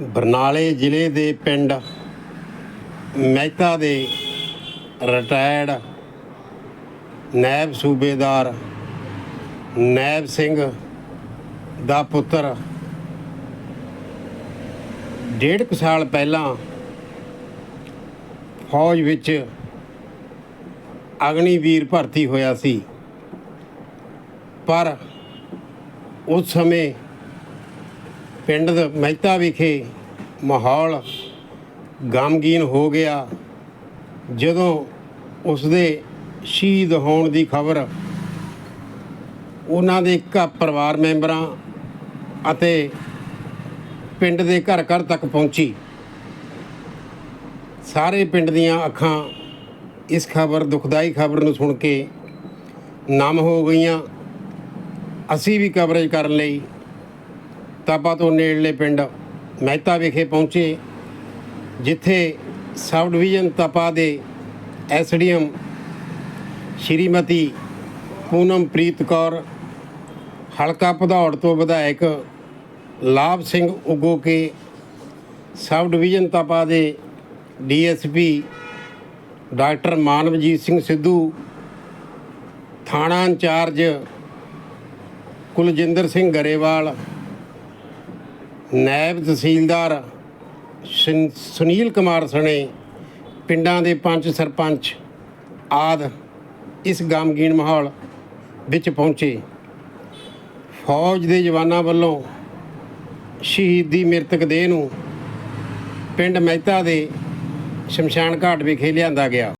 ਬਰਨਾਲੇ ਜ਼ਿਲ੍ਹੇ ਦੇ ਪਿੰਡ ਮਹਿਤਾ ਦੇ ਰਿਟਾਇਰਡ ਨਾਇਬ ਸੂਬੇਦਾਰ ਨਾਇਬ ਸਿੰਘ ਦਾ ਪੁੱਤਰ। ਡੇਢ ਕੁ ਸਾਲ ਪਹਿਲਾਂ ਫੌਜ ਵਿੱਚ ਅਗਨੀਵੀਰ ਭਰਤੀ ਹੋਇਆ ਸੀ। ਪਰ ਉਸ ਸਮੇਂ ਪਿੰਡ ਮਹਿਤਾ ਵਿਖੇ ਮਾਹੌਲ ਗਮਗੀਨ ਹੋ ਗਿਆ। ਜਦੋਂ ਉਸ ਦੇ ਸ਼ਹੀਦ ਹੋਣ ਦੀ ਖਬਰ ਉਹਨਾਂ ਦੇ ਘਰ ਪਰਿਵਾਰ ਮੈਂਬਰਾਂ ਅਤੇ ਪਿੰਡ ਦੇ ਘਰ ਘਰ ਤੱਕ ਪਹੁੰਚੀ। ਸਾਰੇ ਪਿੰਡ ਦੀਆਂ ਅੱਖਾਂ ਇਸ ਖਬਰ, ਦੁਖਦਾਈ ਖਬਰ ਨੂੰ ਸੁਣ ਕੇ ਨਮ ਹੋ ਗਈਆਂ। ਅਸੀਂ ਵੀ ਕਵਰੇਜ ਕਰਨ ਲਈ ਤਾਪਾ ਤੋਂ ਨੇੜਲੇ ਪਿੰਡ ਮਹਿਤਾ ਵਿਖੇ ਪਹੁੰਚੇ, ਜਿੱਥੇ ਸਬ ਡਿਵੀਜ਼ਨ ਤਪਾ ਦੇ ਐਸਡੀਐਮ ਸ਼੍ਰੀਮਤੀ ਪੂਨਮ ਪ੍ਰੀਤ ਕੌਰ, ਹਲਕਾ ਭਦੌੜ ਤੋਂ ਵਿਧਾਇਕ ਲਾਭ ਸਿੰਘ ਉਗੋ ਕੇ, ਸਬ ਡਿਵੀਜ਼ਨ ਤਪਾ ਦੇ ਡੀਐਸਪੀ ਡਾਕਟਰ ਮਾਨਵਜੀਤ ਸਿੰਘ ਸਿੱਧੂ, ਥਾਣਾ ਇੰਚਾਰਜ ਕੁਲਜਿੰਦਰ ਸਿੰਘ ਗਰੇਵਾਲ ਨਾਇਬ ਤਹਿਸੀਲਦਾਰ ਸੁਨ- ਸੁਨੀਲ ਕੁਮਾਰ ਸਣੇ, ਪਿੰਡਾਂ ਦੇ ਪੰਚ ਸਰਪੰਚ ਆਦ ਇਸ ਗਮਗੀਨ ਮਾਹੌਲ ਵਿੱਚ ਪਹੁੰਚੇ। ਫੌਜ ਦੇ ਜਵਾਨਾਂ ਵੱਲੋਂ ਸ਼ਹੀਦੀ ਮ੍ਰਿਤਕ ਦੇਹ ਨੂੰ ਪਿੰਡ ਮਹਿਤਾ ਦੇ ਸ਼ਮਸ਼ਾਨ ਘਾਟ ਵਿਖੇ ਲਿਆਂਦਾ ਗਿਆ।